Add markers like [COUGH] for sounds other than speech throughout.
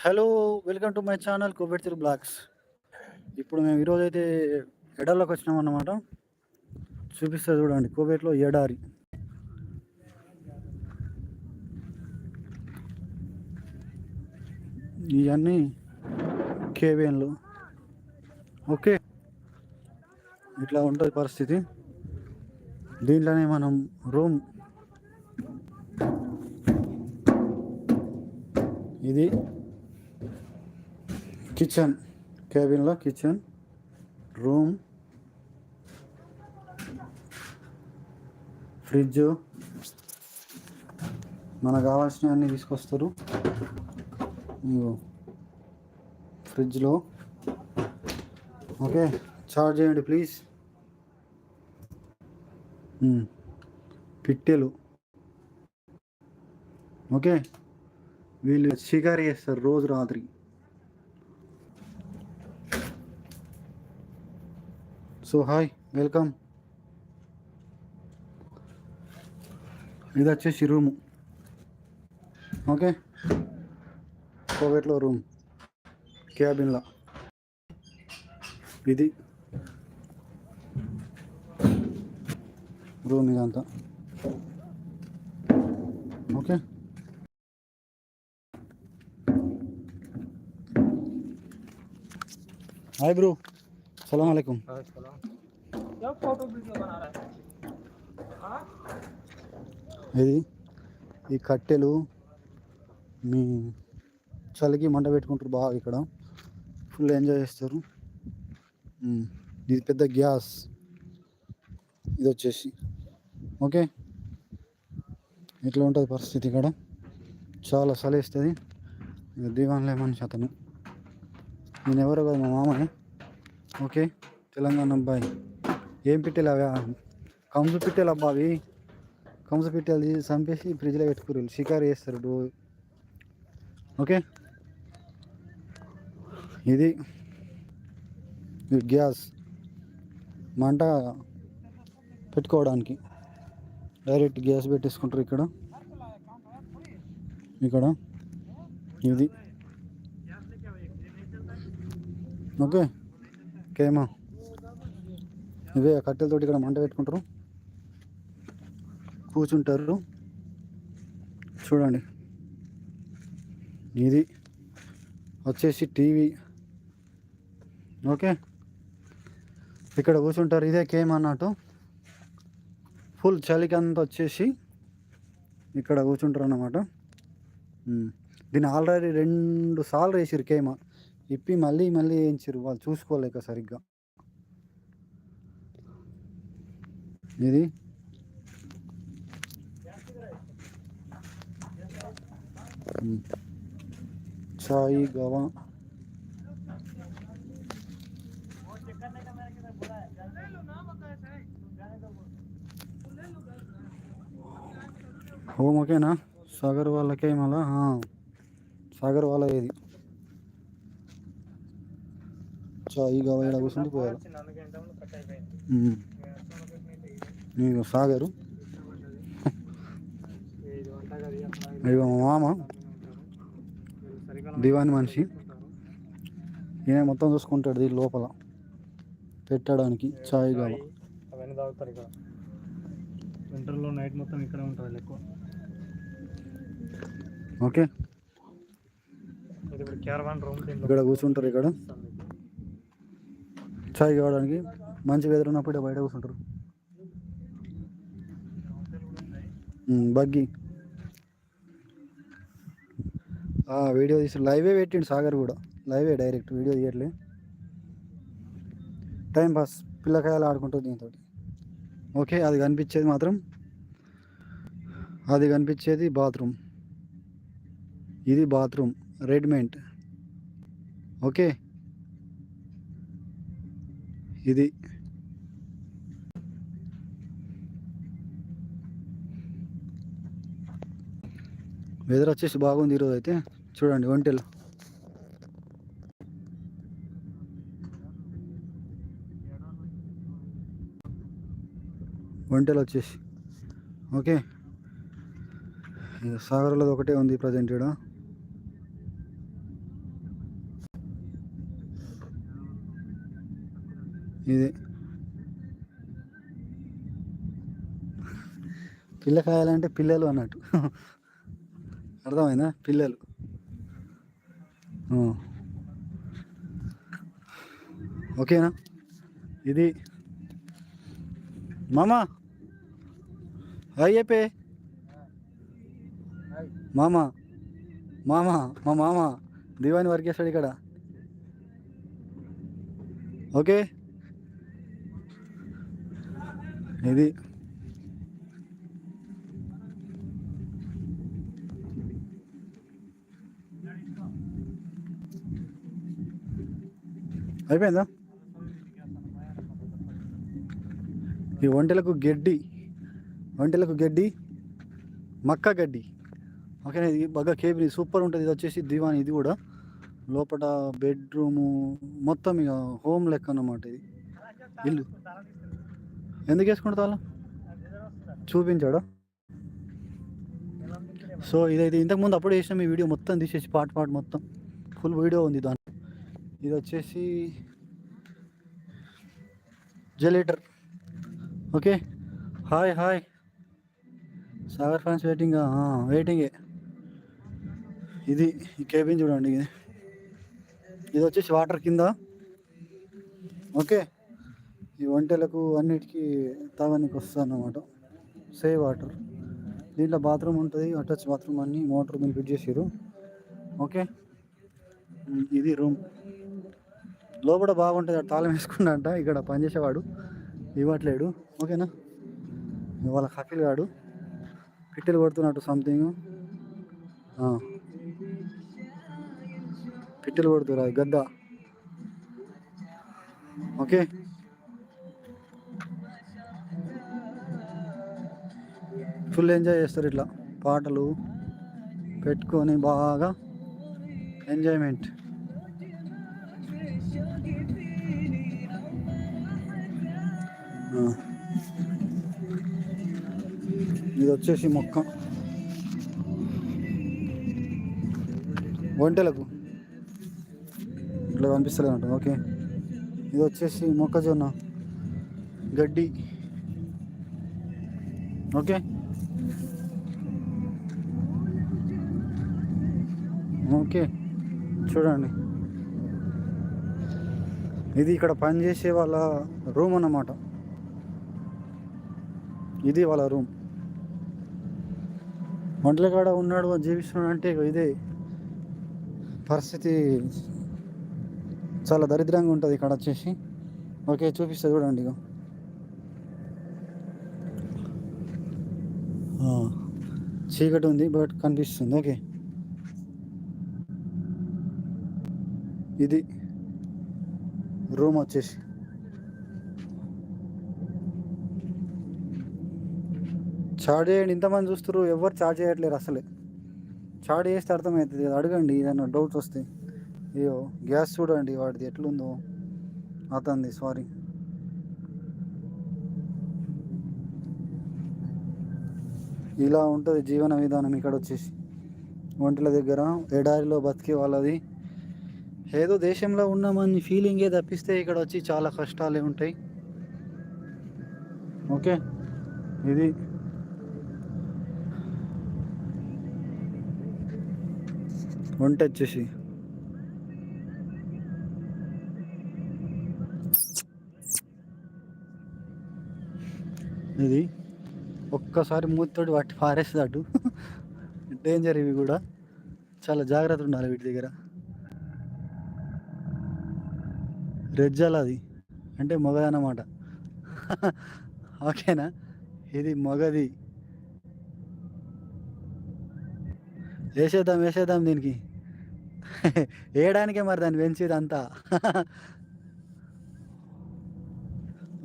Hello welcome to my channel కోబెట్తిరి blogs. ఇప్పుడు మేము ఈరోజు అయితే ఎడార్లోకి వచ్చినాం అన్నమాట చూపిస్తుంది చూడండి కోబేట్లో ఎడారి. ఇవన్నీ కేవియన్లు ఓకే. ఇట్లా ఉంటుంది పరిస్థితి. దీంట్లోనే మనం రూమ్. ఇది కిచెన్ క్యాబిన్లో కిచెన్ రూమ్ ఫ్రిడ్జ్. మనకు కావాల్సినవన్నీ తీసుకొస్తారు. ఫ్రిడ్జ్లో. ఓకే చార్జ్ చేయండి ప్లీజ్. పిట్టెలు. ఓకే వీళ్ళు షికారు చేస్తారు రోజు రాత్రి. So hi welcome. ఇది వచ్చేసి రూము. ఓకే? కోవేట్లో రూమ్. క్యాబిన్లా. ఇది. రూమ్ ఇదంతా. ఓకే? Hi bro. सलाम वालेकुम क्या फोटो वीडियो बना रहा है हाँ? ఇది ఈ కట్టెలు మీ చలికి మంట పెట్టుకుంటారు బాగా ఇక్కడ ఫుల్ ఎంజాయ్ చేస్తారు మ్మ్. ఇది పెద్ద గ్యాస్ ఇది వచ్చేసి ఓకే ఇట్లా ఉంటుంది పరిస్థితి ఇక్కడ చాలా చలిస్తుంది ఇక దివాన్లే మనిషి అతను నేను ఎవరో కదా మా మామనే ఓకే? తెలంగాణ అబ్బాయి ఏం పిట్టెలు అవా కంసు పిట్టెలు అబ్బా అవి కంసు పిట్టెలు చంపేసి ఫ్రిడ్జ్లో పెట్టుకురు షికారు చేస్తారు ఓకే? ఇది గ్యాస్. మంట పెట్టుకోవడానికి. డైరెక్ట్ గ్యాస్ పెట్టేసుకుంటారు ఇక్కడ. ఇక్కడ. ఇది. ఓకే? ఇంకేమో? ఇవే కట్టెలతోటి ఇక్కడ మంట పెట్టుకుంటారు. కూర్చుంటారు. చూడండి. ఇది వచ్చేసి టీవీ. ఓకే? ఇక్కడ కూర్చుంటారు. ఇదే కేమ్ అన్నట్టు. ఫుల్ చలికంతా వచ్చేసి ఇక్కడ కూర్చుంటారు అన్నమాట దీన్ని ఆల్రెడీ రెండు సార్లు వేసిరు కేమ. ఇప్పి మళ్ళీ మళ్ళీ వేయించారు వాళ్ళు చూసుకోలేక సరిగ్గా. ఇది చాయి గవా. ఓకేనా సాగర్ వాళ్ళకే మళ్ళా సాగర్ వాళ్ళ ఇది గవా ఇక్కడ కూర్చుంటే పోయాలి ఉమ్. నీకు సాగరు. ఇదిగో మా మామ దివాని మనిషి. ఈయన మొత్తం చూసుకుంటాడు దీని లోపల. పెట్టడానికి చాయ్ చాయ్ అవన్నీ తాగుతారు ఇక్కడ వింటర్లో నైట్ మొత్తం ఇక్కడే. ఉంటారు ఎక్కువ ఓకే ఇక్కడ కూర్చుంటారు ఇక్కడ ఛాయ్ కావడానికి మంచి వెదర్ ఉన్నప్పుడే బయట కూర్చుంటారు. బగ్గి. వీడియో తీసి లైవే పెట్టిండు సాగర్ కూడా. లైవే డైరెక్ట్ వీడియో తీయట్లే. టైం పాస్ పిల్లకాయలు ఆడుకుంటుంది దీంతో ఓకే అది కనిపించేది మాత్రం. అది కనిపించేది బాత్రూమ్. ఇది బాత్రూమ్ రెడ్మెంట్ ఓకే. ఇది వెదర్ వచ్చేసి బాగుంది ఈరోజు అయితే. చూడండి ఒంటెలు. ఒంటెలు వచ్చేసి. ఓకే. సాగర్లో ఒకటే ఉంది ప్రజెంట్ ఇక్కడ ఇది. పిల్ల కాయాలంటే పిల్లలు అన్నట్టు. అర్థమైందా? పిల్లలు. ఓకేనా? ఇది. మామా. హాయ్ చెప్పే. మామ. మామ. మా మామ. దివాని వర్క్ చేస్తాడు ఇక్కడ. ఓకే. ఇది. అయిపోయిందా? ఈ ఒంటెలకు గడ్డి ఒంటెలకు గడ్డి మక్క గడ్డి. ఓకేనా ఇది బాగా కేబిన్ సూపర్ ఉంటుంది. ఇది వచ్చేసి దివాన్ ఇది కూడా. లోపల బెడ్రూము మొత్తం ఇక హోమ్ లెక్క అన్నమాట ఇది. ఇల్లు. ఎందుకు వేసుకుంటా వాళ్ళు చూపించాడు? సో ఇదైతే ఇంతకుముందు అప్పుడు చేసిన ఈ వీడియో మొత్తం తీసేసి పాట పాట మొత్తం. ఫుల్ వీడియో ఉంది దాంట్లో ఇది వచ్చేసి జెలేటర్. Okay? Hi hi. Sagar fans waiting వెయిటింగే ఇది ఈ కేబిన్ చూడండి. ఇది ఇది వచ్చేసి వాటర్ కింద. ఓకే? ఈ వంటలకు అన్నిటికీ తాగడానికి వస్తుంది అన్నమాట సేవ్ వాటర్ దీంట్లో బాత్రూమ్ ఉంటుంది అటాచ్ బాత్రూమ్ అన్ని మోటార్ మీద ఫిట్ చేసారు ఓకే ఇది రూమ్ లోపల బాగుంటుంది తాళం వేసుకున్నాడంట ఇక్కడ పనిచేసేవాడు ఇవ్వట్లేడు. ఓకేనా వాళ్ళ కపిల్ గాడు పిట్టెలు కొడుతున్నట్టు సంథింగ్ పిట్టెలు కొడుతురా గద్ద. ఓకే ఫుల్ ఎంజాయ్ చేస్తారు ఇట్లా. పాటలు పెట్టుకొని బాగా ఎంజాయ్మెంట్. ఇది వచ్చేసి మొక్క. ఒంటెలకు. ఇట్లా కనిపిస్తలేదంట ఓకే. ఇది వచ్చేసి మొక్కజొన్న. గడ్డి. ఓకే. ఓకే. చూడండి. ఇది ఇక్కడ పనిచేసే వాళ్ళ రూమ్ అన్నమాట. ఇది వాళ్ళ రూమ్. ఒంట్ల కాడ ఉన్నాడు జీవిస్తున్నాడు అంటే ఇగో ఇదే పరిస్థితి. చాలా దరిద్రంగా ఉంటుంది ఇక్కడ వచ్చేసి. ఓకే చూపిస్తా చూడండి ఇక చీకటి ఉంది బట్ కనిపిస్తుంది. ఓకే. ఇది రూమ్ వచ్చేసి. చార్జ్ చేయండి. ఇంతమంది చూస్తారు ఎవరు చార్జ్ చేయట్లేరు అసలే. చార్జ్ చేస్తే అర్థమవుతుంది. అడగండి. ఏదైనా డౌట్ వస్తే. అయ్యో గ్యాస్ చూడండి. వాడిది ఎట్లుందో. అతంది సారీ. ఇలా ఉంటుంది జీవన విధానం ఇక్కడ వచ్చేసి. ఒంటల దగ్గర ఎడారిలో బతికే వాళ్ళది. ఏదో దేశంలో ఉన్నామని ఫీలింగే తప్పిస్తే ఇక్కడ వచ్చి చాలా కష్టాలే ఉంటాయి. ఓకే? ఇది. వంట వచ్చేసి. ఇది. ఒక్కసారి మూతితోటి వాటి పారేస్తాడు. [LAUGHS] డేంజర్ ఇవి కూడా. చాలా జాగ్రత్త ఉండాలి వీటి దగ్గర. రెజ్జల్ అది అంటే మొగదన్నమాట ఓకేనా? ఇది మొగది. వేసేద్దాం వేసేద్దాం దీనికి. వేయడానికే మరి దాన్ని పెంచేది అంతా.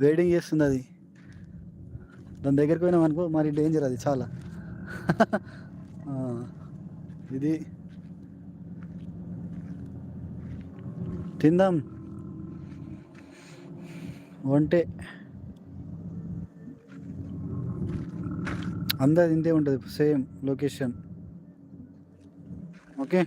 వెయిటింగ్ చేస్తుంది అది దాని దగ్గరికి పోయినాం అనుకో మరి డేంజర్ అది చాలా. ఇది. తిందాం. వంటే అందా ఇంతే ఉంటుంది సేమ్ లొకేషన్ ఓకే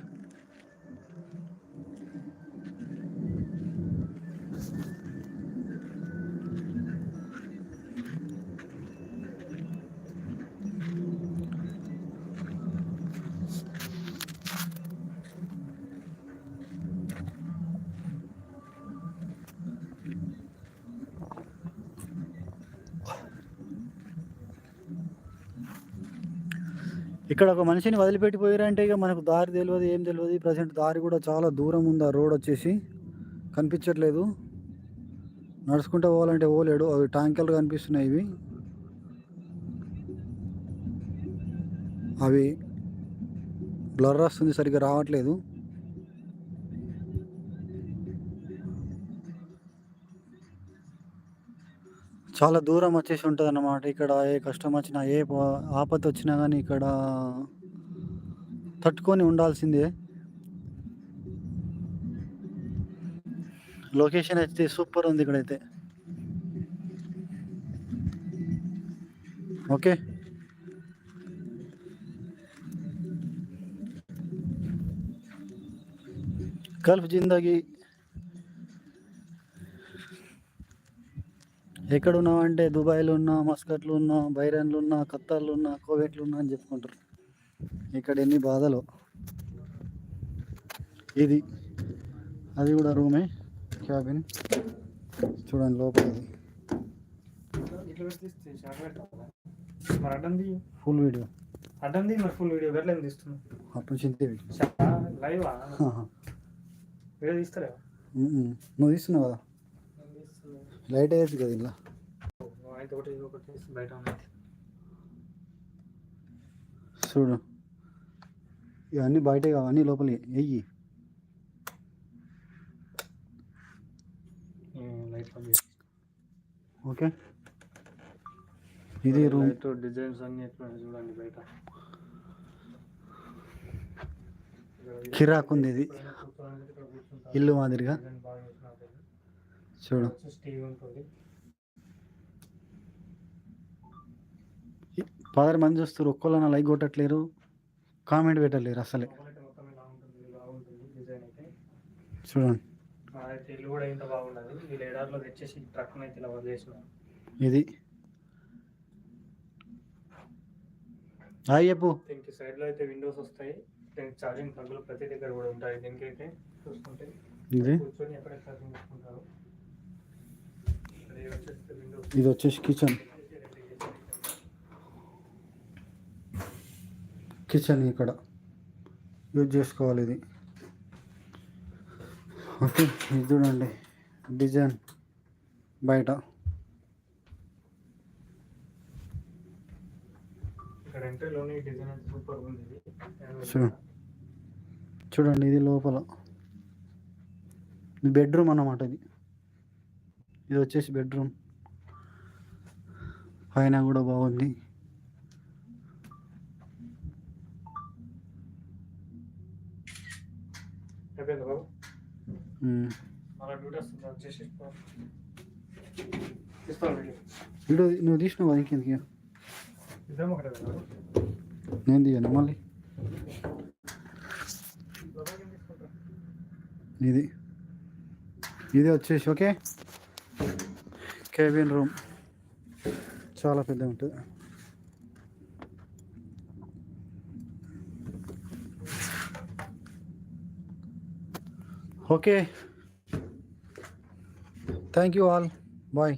ఇక్కడ ఒక మనిషిని వదిలిపెట్టిపోయారంటే ఇక మనకు దారి తెలియదు ఏం తెలియదు ప్రజెంట్ దారి కూడా చాలా దూరం ఉంది ఆ రోడ్ వచ్చేసి. కనిపించట్లేదు. నడుచుకుంటూ పోవాలంటే పోలేడు. అవి ట్యాంకర్లు కనిపిస్తున్నాయి ఇవి. అవి బ్లర్ వస్తుంది సరిగ్గా రావట్లేదు. చాలా దూరం వచ్చేసి ఉంటుంది అన్నమాట ఇక్కడ ఏ కష్టం వచ్చినా ఏ ఆపద వచ్చినా కానీ ఇక్కడ తట్టుకొని ఉండాల్సిందే. లొకేషన్ అయితే సూపర్ ఉంది ఇక్కడైతే. ఓకే. గల్ఫ్ జిందగీ. ఎక్కడ ఉన్నావంటే దుబాయ్లో ఉన్నా మస్కట్లో ఉన్నా బైరాన్లో ఉన్నా ఖత్తర్లో ఉన్నా కోవేట్లో ఉన్నా అని చెప్పుకుంటారు. ఇక్కడ ఎన్ని బాధలు. ఇది. అది కూడా రూమే క్యాబిన్. చూడండి లోపల ఫుల్ వీడియో. అడ్డంది మరి ఫుల్ వీడియో. అప్పటి నుంచి ఇంతే వీడియో లైవ్? వీడియో తీస్తారా. నువ్వు తీస్తున్నావు? కదా లైట్ వేయచ్చు కదా ఇలా అయితే ఒకటి ఒకటి బయట చూడు ఇవన్నీ బయటే కావన్నీ లోపలి. వెయ్యి లైట్ ఓకే. ఇది రూమ్. డిజైన్స్ అన్ని చూడండి బయట కిరాక్ ఉంది ఇది. ఇల్లు మాదిరిగా. చూడు. పదహారు మంది చూస్తారు ఒక్కళ్ళన లైక్ కొట్టట్లేరు కామెంట్ పెట్టలేరు అసలే. చూడండి. ఇది. హాయ్ చెప్పు. దీనికి సైడ్లో అయితే విండోస్ వస్తాయి. దీనికి ఛార్జింగ్ ప్లగ్లు ప్రతి దగ్గర కూడా ఉంటాయి. దీనికి అయితే చూసుకుంటే కూర్చొని ఎక్కడ ఛార్జింగ్ చేసుకుంటారు? ఇది వచ్చేసి కిచెన్ కిచెన్ ఇక్కడ. యూజ్ చేసుకోవాలి ఇది. ఓకే ఇది చూడండి. డిజైన్ బయట. చూడండి ఇది లోపల. బెడ్రూమ్ అన్నమాట ఇది. ఇది వచ్చేసి బెడ్రూమ్. పైన కూడా బాగుంది. వీడియో. నువ్వు తీసినావు కదా నేను తీయను మళ్ళీ? ఇది. ఇది వచ్చేసి ఓకే? కేబిన్ రూమ్ చాలా పెద్ద ఉంటుంది okay thank you all bye